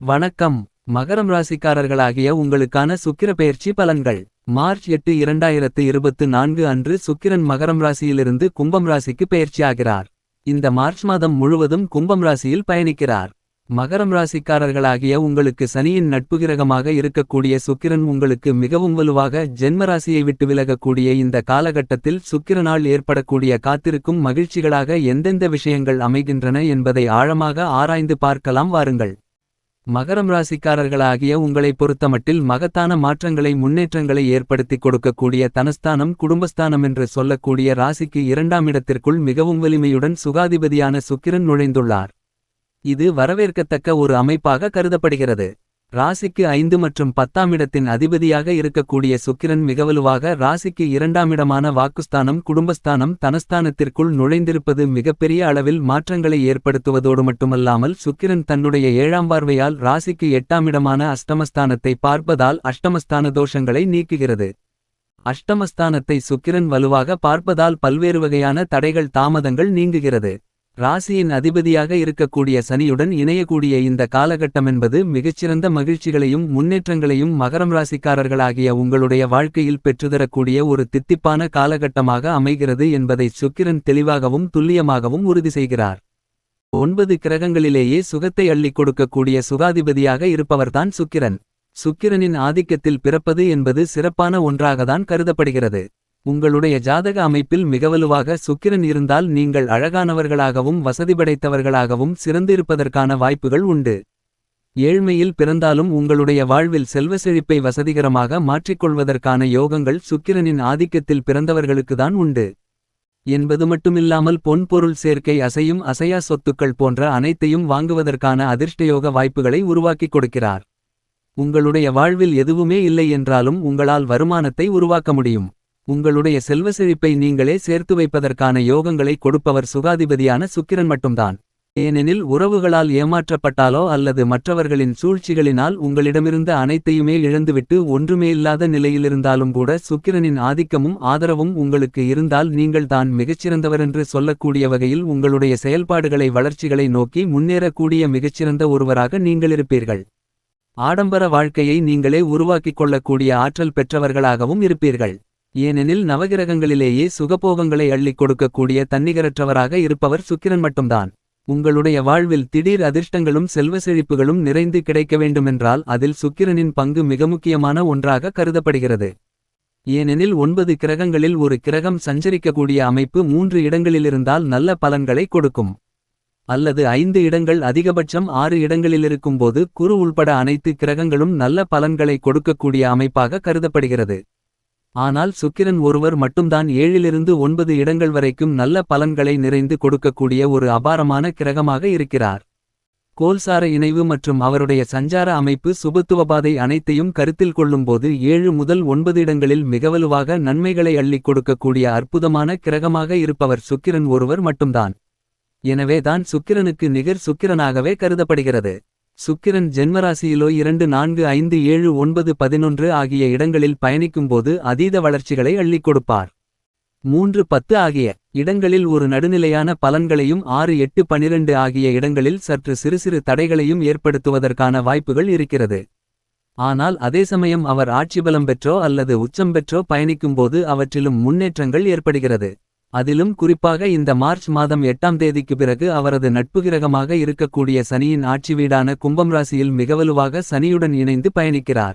வணக்கம். மகரம் ராசிக்காரர்களாகிய உங்களுக்கான சுக்கிர பெயர்ச்சி பலன்கள். மார்ச் எட்டு இரண்டாயிரத்து இருபத்து நான்கு அன்று சுக்கிரன் மகரம் ராசியிலிருந்து கும்பம் ராசிக்கு பெயர்ச்சியாகிறார் இந்த மார்ச் மாதம் முழுவதும் கும்பம் ராசியில் பயணிக்கிறார். மகரம் ராசிக்காரர்களாகிய உங்களுக்கு சனியின் நட்பு கிரகமாக இருக்கக்கூடிய சுக்கிரன் உங்களுக்கு மிகவும் வலுவாக ஜென்ம ராசியை விட்டு விலகக்கூடிய இந்த காலகட்டத்தில் சுக்கிரனால் ஏற்படக்கூடிய காத்திருக்கும் மகிழ்ச்சிகளாக எந்தெந்த விஷயங்கள் அமைகின்றன என்பதை ஆழமாக ஆராய்ந்து பார்க்கலாம் வாருங்கள். மகரம் ராசிக்காரர்களாகிய உங்களை பொறுத்தமட்டில் மகத்தான மாற்றங்களை முன்னேற்றங்களை ஏற்படுத்திக் கொடுக்கக்கூடிய தனஸ்தானம் குடும்பஸ்தானம் என்று சொல்லக்கூடிய ராசிக்கு இரண்டாம் இடத்திற்குள் மிகவும் வலிமையுடன் சுகாதிபதியான சுக்கிரன் நுழைந்துள்ளார். இது வரவேற்கத்தக்க ஒரு அமைப்பாக கருதப்படுகிறது. ராசிக்கு ஐந்து மற்றும் பத்தாம் இடத்தின் அதிபதியாக இருக்கக்கூடிய சுக்கிரன் மிகவலுவாக ராசிக்கு இரண்டாமிடமான வாக்குஸ்தானம் குடும்பஸ்தானம் தனஸ்தானத்திற்குள் நுழைந்திருப்பது மிகப்பெரிய அளவில் மாற்றங்களை ஏற்படுத்துவதோடு மட்டுமல்லாமல் சுக்கிரன் தன்னுடைய ஏழாம் பார்வையால் ராசிக்கு எட்டாமிடமான அஷ்டமஸ்தானத்தை பார்ப்பதால் அஷ்டமஸ்தான தோஷங்களை நீக்குகிறது. அஷ்டமஸ்தானத்தை சுக்கிரன் வலுவாக பார்ப்பதால் பல்வேறு வகையான தடைகள் தாமதங்கள் நீங்குகிறது. ராசியின் அதிபதியாக இருக்கக்கூடிய சனியுடன் இணையக்கூடிய இந்த காலகட்டமென்பது மிகச்சிறந்த மகிழ்ச்சிகளையும் முன்னேற்றங்களையும் மகரம் ராசிக்காரர்களாகிய உங்களுடைய வாழ்க்கையில் பெற்றுதரக்கூடிய ஒரு தித்திப்பான காலகட்டமாக அமைகிறது என்பதை சுக்கிரன் தெளிவாகவும் துல்லியமாகவும் உறுதி செய்கிறார். ஒன்பது கிரகங்களிலேயே சுகத்தை அள்ளிக் கொடுக்கக்கூடிய சுகாதிபதியாக இருப்பவர்தான் சுக்கிரன். சுக்கிரனின் ஆதிக்கத்தில் பிறப்பது என்பது சிறப்பான ஒன்றாகத்தான் கருதப்படுகிறது. உங்களுடைய ஜாதக அமைப்பில் மிகவலுவாக சுக்கிரன் இருந்தால் நீங்கள் அழகானவர்களாகவும் வசதி படைத்தவர்களாகவும் சிறந்திருப்பதற்கான வாய்ப்புகள் உண்டு. ஏழ்மையில் பிறந்தாலும் உங்களுடைய வாழ்வில் செல்வ செழிப்பை வசதிகரமாக மாற்றிக்கொள்வதற்கான யோகங்கள் சுக்கிரனின் ஆதிக்கத்தில் பிறந்தவர்களுக்குதான் உண்டு. என்பது மட்டுமில்லாமல் பொன்பொருள் சேர்க்கை அசையும் அசையா சொத்துக்கள் போன்ற அனைத்தையும் வாங்குவதற்கான அதிர்ஷ்டயோக வாய்ப்புகளை உருவாக்கிக் கொடுக்கிறார். உங்களுடைய வாழ்வில் எதுவுமே இல்லை என்றாலும் உங்களால் வருமானத்தை உருவாக்க முடியும். உங்களுடைய செல்வ செழிப்பை நீங்களே சேர்த்து வைப்பதற்கான யோகங்களை கொடுப்பவர் சுகாதிபதியான சுக்கிரன் மட்டும்தான். ஏனெனில் உறவுகளால் ஏமாற்றப்பட்டாலோ அல்லது மற்றவர்களின் சூழ்ச்சிகளினால் உங்களிடமிருந்த அனைத்தையுமே இழந்துவிட்டு ஒன்றுமே இல்லாத நிலையிலிருந்தாலும் கூட சுக்கிரனின் ஆதிக்கமும் ஆதரவும் உங்களுக்கு இருந்தால் நீங்கள் தான் மிகச்சிறந்தவரென்று சொல்லக்கூடிய வகையில் உங்களுடைய செயல்பாடுகளை வளர்ச்சிகளை நோக்கி முன்னேறக்கூடிய மிகச்சிறந்த ஒருவராக நீங்கள் இருப்பீர்கள் ஆடம்பர வாழ்க்கையை நீங்களே உருவாக்கிக் கொள்ளக்கூடிய ஆற்றல் பெற்றவர்களாகவும் இருப்பீர்கள். ஏனெனில் நவகிரகங்களிலேயே சுகபோகங்களை அள்ளிக் கொடுக்கக்கூடிய தன்னிகரற்றவராக இருப்பவர் சுக்கிரன் மட்டும்தான். உங்களுடைய வாழ்வில் திடீர் அதிர்ஷ்டங்களும் செல்வ செழிப்புகளும் நிறைந்து கிடைக்க வேண்டுமென்றால் அதில் சுக்கிரனின் பங்கு மிக முக்கியமான ஒன்றாக கருதப்படுகிறது. ஏனெனில் ஒன்பது கிரகங்களில் ஒரு கிரகம் சஞ்சரிக்கக்கூடிய அமைப்பு மூன்று இடங்களிலிருந்தால் நல்ல பலன்களை கொடுக்கும். அல்லது ஐந்து இடங்கள் அதிகபட்சம் ஆறு இடங்களிலிருக்கும்போது குரு உள்பட அனைத்து கிரகங்களும் நல்ல பலன்களை கொடுக்கக்கூடிய அமைப்பாக கருதப்படுகிறது. ஆனால் சுக்கிரன் ஒருவர் மட்டும்தான் ஏழிலிருந்து ஒன்பது இடங்கள் வரைக்கும் நல்ல பலன்களை நிறைந்து கொடுக்கக்கூடிய ஒரு அபாரமான கிரகமாக இருக்கிறார். கோல்சார இணைவு மற்றும் அவருடைய சஞ்சார அமைப்பு சுபத்துவபாதை அனைத்தையும் கருத்தில் கொள்ளும்போது ஏழு முதல் ஒன்பது இடங்களில் மிகவலுவாக நன்மைகளை அள்ளிக் கொடுக்கக்கூடிய அற்புதமான கிரகமாக இருப்பவர் சுக்கிரன் ஒருவர் மட்டும்தான். எனவே தான் சுக்கிரனுக்கு நிகர் சுக்கிரனாகவே கருதப்படுகிறது. சுக்கிரன் ஜென்மராசியிலோ இரண்டு நான்கு ஐந்து ஏழு ஒன்பது பதினொன்று ஆகிய இடங்களில் பயணிக்கும்போது அதீத வளர்ச்சிகளை அள்ளிக் கொடுப்பார். மூன்று பத்து ஆகிய இடங்களில் ஒரு நடுநிலையான பலன்களையும் ஆறு எட்டு பனிரெண்டு ஆகிய இடங்களில் சற்று சிறு சிறு தடைகளையும் ஏற்படுத்துவதற்கான வாய்ப்புகள் இருக்கிறது. ஆனால் அதே சமயம் அவர் ஆட்சிபலம் பெற்றோ அல்லது உச்சம் பெற்றோ பயணிக்கும்போது அவற்றிலும் முன்னேற்றங்கள் ஏற்படுகிறது. அதிலும் குறிப்பாக இந்த மார்ச் மாதம் எட்டாம் தேதிக்கு பிறகு அவரது நட்பு கிரகமாக இருக்கக்கூடிய சனியின் ஆட்சி வீடான கும்பம் ராசியில் மிகவலுவாக சனியுடன் இணைந்து பயணிக்கிறார்.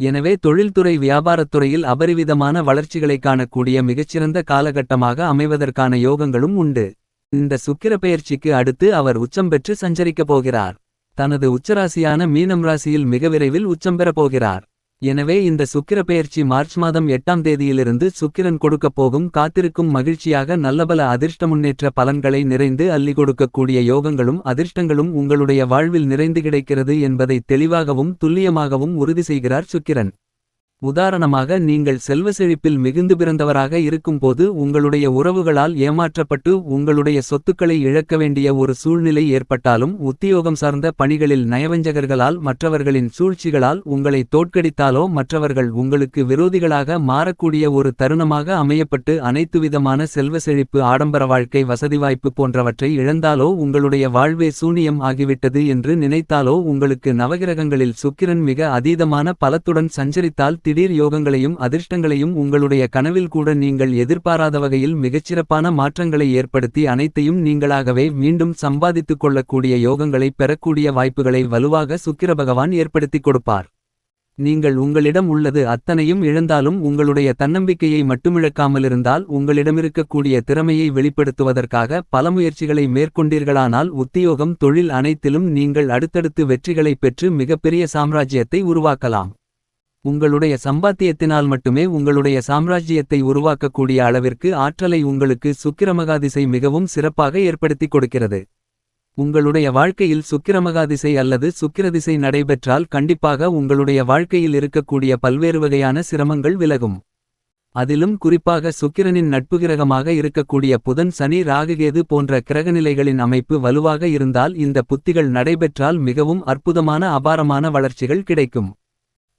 எனவே தொழில்துறை வியாபாரத்துறையில் அபரிவிதமான வளர்ச்சிகளைக் காணக்கூடிய மிகச்சிறந்த காலகட்டமாக அமைவதற்கான யோகங்களும் உண்டு. இந்த சுக்கிர பெயர்ச்சிக்கு அடுத்து அவர் உச்சம் பெற்று சஞ்சரிக்கப் போகிறார். தனது உச்சராசியான மீனம் ராசியில் மிக விரைவில் உச்சம் பெறப் போகிறார். எனவே இந்த சுக்கிர பெயர்ச்சி மார்ச் மாதம் எட்டாம் தேதியிலிருந்து சுக்கிரன் கொடுக்கப் போகும் காத்திருக்கும் மகிழ்ச்சியாக நல்லபல அதிர்ஷ்ட முன்னேற்ற பலன்களை நிறைந்து அள்ளி கொடுக்கக்கூடிய யோகங்களும் அதிர்ஷ்டங்களும் உங்களுடைய வாழ்வில் நிறைந்து கிடைக்கிறது என்பதை தெளிவாகவும் துல்லியமாகவும் உறுதி செய்கிறார் சுக்கிரன். உதாரணமாக நீங்கள் செல்வ செழிப்பில் மிகுந்து பிறந்தவராக இருக்கும்போது உங்களுடைய உறவுகளால் ஏமாற்றப்பட்டு உங்களுடைய சொத்துக்களை இழக்க வேண்டிய ஒரு சூழ்நிலை ஏற்பட்டாலும் உத்தியோகம் சார்ந்த பணிகளில் நயவஞ்சகர்களால் மற்றவர்களின் சூழ்ச்சிகளால் உங்களை தோற்கடித்தாலோ மற்றவர்கள் உங்களுக்கு விரோதிகளாக மாறக்கூடிய ஒரு தருணமாக அமையப்பட்டு அனைத்துவிதமான செல்வ செழிப்பு ஆடம்பர வாழ்க்கை வசதி வாய்ப்பு போன்றவற்றை இழந்தாலோ உங்களுடைய வாழ்வே சூனியம் ஆகிவிட்டது என்று நினைத்தாலோ உங்களுக்கு நவகிரகங்களில் சுக்கிரன் மிக அதீதமான பலத்துடன் சஞ்சரித்தால் திடீர் யோகங்களையும் அதிர்ஷ்டங்களையும் உங்களுடைய கனவில் கூட நீங்கள் எதிர்பாராத வகையில் மிகச்சிறப்பான மாற்றங்களை ஏற்படுத்தி அனைத்தையும் நீங்களாகவே மீண்டும் சம்பாதித்துக் கொள்ளக்கூடிய யோகங்களை பெறக்கூடிய வாய்ப்புகளை வலுவாக சுக்கிர பகவான் ஏற்படுத்திக் கொடுப்பார். நீங்கள் உங்களிடம் உள்ளது அத்தனையும் இழந்தாலும் உங்களுடைய தன்னம்பிக்கையை மட்டுமிழக்காமலிருந்தால் உங்களிடமிருக்கக்கூடிய திறமையை வெளிப்படுத்துவதற்காக பல முயற்சிகளை மேற்கொண்டீர்களானால் உத்தியோகம் தொழில் அனைத்திலும் நீங்கள் அடுத்தடுத்து வெற்றிகளை பெற்று மிகப்பெரிய சாம்ராஜ்யத்தை உருவாக்கலாம். உங்களுடைய சம்பாத்தியத்தினால் மட்டுமே உங்களுடைய சாம்ராஜ்யத்தை உருவாக்கக்கூடிய அளவிற்கு ஆற்றலை உங்களுக்கு சுக்கிரமகாதிசை மிகவும் சிறப்பாக ஏற்படுத்திக் கொடுக்கிறது. உங்களுடைய வாழ்க்கையில் சுக்கிரமகாதிசை அல்லது சுக்கிரதிசை நடைபெற்றால் கண்டிப்பாக உங்களுடைய வாழ்க்கையில் இருக்கக்கூடிய பல்வேறு வகையான சிரமங்கள் விலகும். அதிலும் குறிப்பாக சுக்கிரனின் நட்புகிரகமாக இருக்கக்கூடிய புதன் சனி ராகுகேது போன்ற கிரகநிலைகளின் அமைப்பு வலுவாக இருந்தால் இந்த புத்திகள் நடைபெற்றால் மிகவும் அற்புதமான அபாரமான வளர்ச்சிகள் கிடைக்கும்.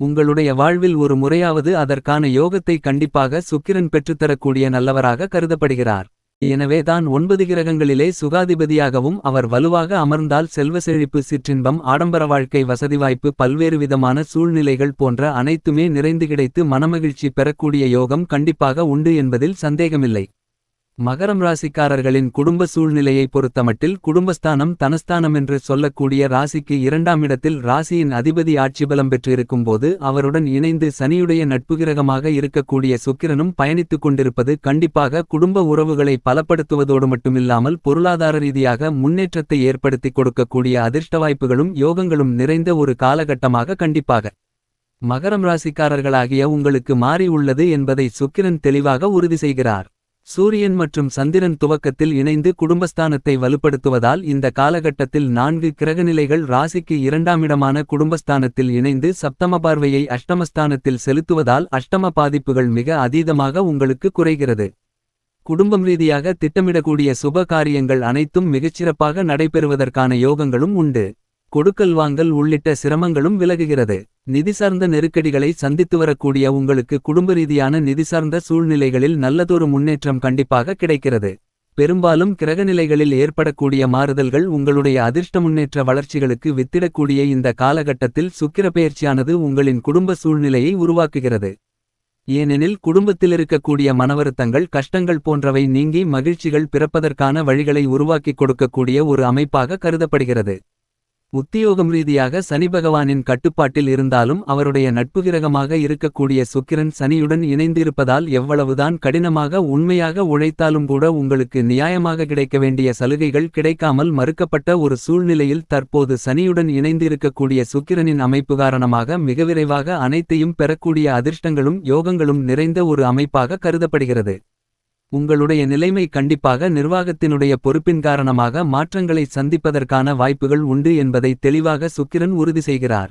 உங்களுடைய வாழ்வில் ஒரு முறையாவது அதற்கான யோகத்தை கண்டிப்பாக சுக்கிரன் பெற்றுத்தரக்கூடிய நல்லவராக கருதப்படுகிறார். எனவே தான் ஒன்பது கிரகங்களிலே சுகாதிபதியாகவும் அவர் வலுவாக அமர்ந்தால் செல்வ செழிப்பு சிற்றின்பம் ஆடம்பர வாழ்க்கை வசதி வாய்ப்பு பல்வேறு விதமான சூழ்நிலைகள் போன்ற அனைத்துமே நிறைந்து கிடைத்து மனமகிழ்ச்சி பெறக்கூடிய யோகம் கண்டிப்பாக உண்டு என்பதில் சந்தேகமில்லை. மகரம் ராசிக்காரர்களின் குடும்ப சூழ்நிலையை பொறுத்தமட்டில் குடும்பஸ்தானம் தனஸ்தானம் என்று சொல்லக்கூடிய ராசிக்கு இரண்டாம் இடத்தில் ராசியின் அதிபதி ஆட்சி பலம் பெற்றிருக்கும்போது அவருடன் இணைந்து சனியுடைய நட்புகிரகமாக இருக்கக்கூடிய சுக்கிரனும் பயணித்துக் கொண்டிருப்பது கண்டிப்பாக குடும்ப உறவுகளை பலப்படுத்துவதோடு மட்டுமில்லாமல் பொருளாதார ரீதியாக முன்னேற்றத்தை ஏற்படுத்திக் கொடுக்கக்கூடிய அதிர்ஷ்ட வாய்ப்புகளும் யோகங்களும் நிறைந்த ஒரு காலகட்டமாக கண்டிப்பாக. மகரம் ராசிக்காரர்களாகிய உங்களுக்கு மாறி உள்ளது என்பதை சுக்கிரன் தெளிவாக உறுதி செய்கிறார். சூரியன் மற்றும் சந்திரன் துவக்கத்தில் இணைந்து குடும்பஸ்தானத்தை வலுப்படுத்துவதால் இந்த காலகட்டத்தில் நான்கு கிரகநிலைகள் ராசிக்கு இரண்டாமிடமான குடும்பஸ்தானத்தில் இணைந்து சப்தம பார்வையை அஷ்டமஸ்தானத்தில் செலுத்துவதால் அஷ்டம பாதிப்புகள் மிக அதீதமாக உங்களுக்கு குறைகிறது. குடும்பம் ரீதியாக திட்டமிடக்கூடிய சுப காரியங்கள் அனைத்தும் மிகச்சிறப்பாக நடைபெறுவதற்கான யோகங்களும் உண்டு. கொடுக்கல் வாங்கல் உள்ளிட்ட சிரமங்களும் விலகுகிறது. நிதி சார்ந்த நெருக்கடிகளை சந்தித்து வரக்கூடிய உங்களுக்கு குடும்ப ரீதியான நிதி சார்ந்த சூழ்நிலைகளில் நல்லதொரு முன்னேற்றம் கண்டிப்பாக கிடைக்கிறது. பெரும்பாலும் கிரகநிலைகளில் ஏற்படக்கூடிய மாறுதல்கள் உங்களுடைய அதிர்ஷ்ட முன்னேற்ற வளர்ச்சிகளுக்கு வித்திடக்கூடிய இந்த காலகட்டத்தில் சுக்கிரப்பெயர்ச்சியானது உங்களின் குடும்ப சூழ்நிலையை உருவாக்குகிறது. ஏனெனில் குடும்பத்தில் இருக்கக்கூடிய மனவருத்தங்கள் கஷ்டங்கள் போன்றவை நீங்கி மகிழ்ச்சிகள் பிறப்பதற்கான வழிகளை உருவாக்கிக் கொடுக்கக்கூடிய ஒரு அமைப்பாக கருதப்படுகிறது. உத்தியோகம் ரீதியாக சனி பகவானின் கட்டுப்பாட்டில் இருந்தாலும் அவருடைய நட்புகிரகமாக இருக்கக்கூடிய சுக்கிரன் சனியுடன் இணைந்திருப்பதால் எவ்வளவுதான் கடினமாக உண்மையாக உழைத்தாலும் கூட உங்களுக்கு நியாயமாக கிடைக்க வேண்டிய சலுகைகள் கிடைக்காமல் மறுக்கப்பட்ட ஒரு சூழ்நிலையில் தற்போது சனியுடன் இணைந்திருக்கக்கூடிய சுக்கிரனின் அமைப்பு காரணமாக மிக விரைவாக அனைத்தையும் பெறக்கூடிய அதிர்ஷ்டங்களும் யோகங்களும் நிறைந்த ஒரு அமைப்பாக கருதப்படுகிறது. உங்களுடைய நிலைமை கண்டிப்பாக நிர்வாகத்தினுடைய பொறுப்பின் காரணமாக மாற்றங்களை சந்திப்பதற்கான வாய்ப்புகள் உண்டு என்பதை தெளிவாக சுக்கிரன் உறுதி செய்கிறார்.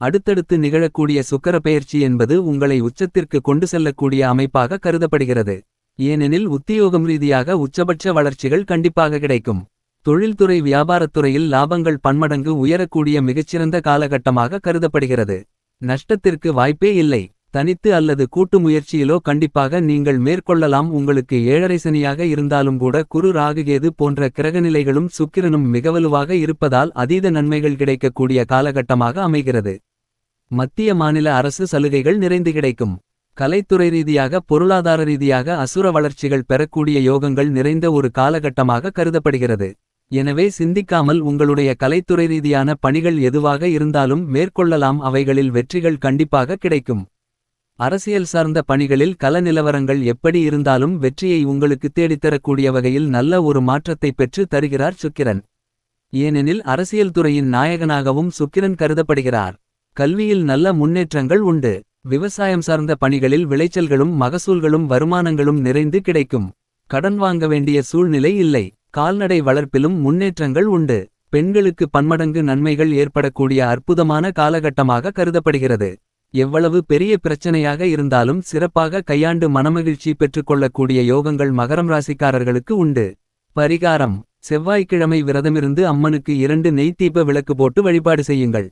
அடுத்தடுத்து நிகழக்கூடிய சுக்கர பெயர்ச்சி என்பது உங்களை உச்சத்திற்கு கொண்டு செல்லக்கூடிய அமைப்பாக கருதப்படுகிறது. ஏனெனில் உத்தியோகம் ரீதியாக உச்சபட்ச வளர்ச்சிகள் கண்டிப்பாக கிடைக்கும். தொழில்துறை வியாபாரத்துறையில் லாபங்கள் பன்மடங்கு உயரக்கூடிய மிகச்சிறந்த காலகட்டமாக கருதப்படுகிறது. நஷ்டத்திற்கு வாய்ப்பே இல்லை. தனித்து அல்லது கூட்டு முயற்சியிலோ கண்டிப்பாக நீங்கள் மேற்கொள்ளலாம். உங்களுக்கு ஏழரை சனியாக இருந்தாலும் கூட குரு ராகுகேது போன்ற கிரகநிலைகளும் சுக்கிரனும் மிகவலுவாக இருப்பதால் அதீத நன்மைகள் கிடைக்கக்கூடிய காலகட்டமாக அமைகிறது. மத்திய மாநில அரசு சலுகைகள் நிறைந்து கிடைக்கும். கலைத்துறை ரீதியாக பொருளாதார ரீதியாக அசுர வளர்ச்சிகள் பெறக்கூடிய யோகங்கள் நிறைந்த ஒரு காலகட்டமாக கருதப்படுகிறது. எனவே சிந்திக்காமல் உங்களுடைய கலைத்துறை ரீதியான பணிகள் எதுவாக இருந்தாலும் மேற்கொள்ளலாம். அவைகளில் வெற்றிகள் கண்டிப்பாக கிடைக்கும். அரசியல் சார்ந்த பணிகளில் கள நிலவரங்கள் எப்படி இருந்தாலும் வெற்றியை உங்களுக்கு தேடித்தரக்கூடிய வகையில் நல்ல ஒரு மாற்றத்தை பெற்று தருகிறார் சுக்கிரன். ஏனெனில் அரசியல் துறையின் நாயகனாகவும் சுக்கிரன் கருதப்படுகிறார். கல்வியில் நல்ல முன்னேற்றங்கள் உண்டு. விவசாயம் சார்ந்த பணிகளில் விளைச்சல்களும் மகசூல்களும் வருமானங்களும் நிறைந்து கிடைக்கும். கடன் வாங்க வேண்டிய சூழ்நிலை இல்லை. கால்நடை வளர்ப்பிலும் முன்னேற்றங்கள் உண்டு. பெண்களுக்கு பன்மடங்கு நன்மைகள் ஏற்படக்கூடிய அற்புதமான காலகட்டமாக கருதப்படுகிறது. எவ்வளவு பெரிய பிரச்சனையாக இருந்தாலும் சிறப்பாக கையாண்டு மனமகிழ்ச்சி பெற்றுக்கொள்ளக்கூடிய யோகங்கள் மகரம் ராசிக்காரர்களுக்கு உண்டு. பரிகாரம் செவ்வாய்க்கிழமை விரதமிருந்து அம்மனுக்கு இரண்டு நெய் தீப விளக்கு போட்டு வழிபாடு செய்யுங்கள்.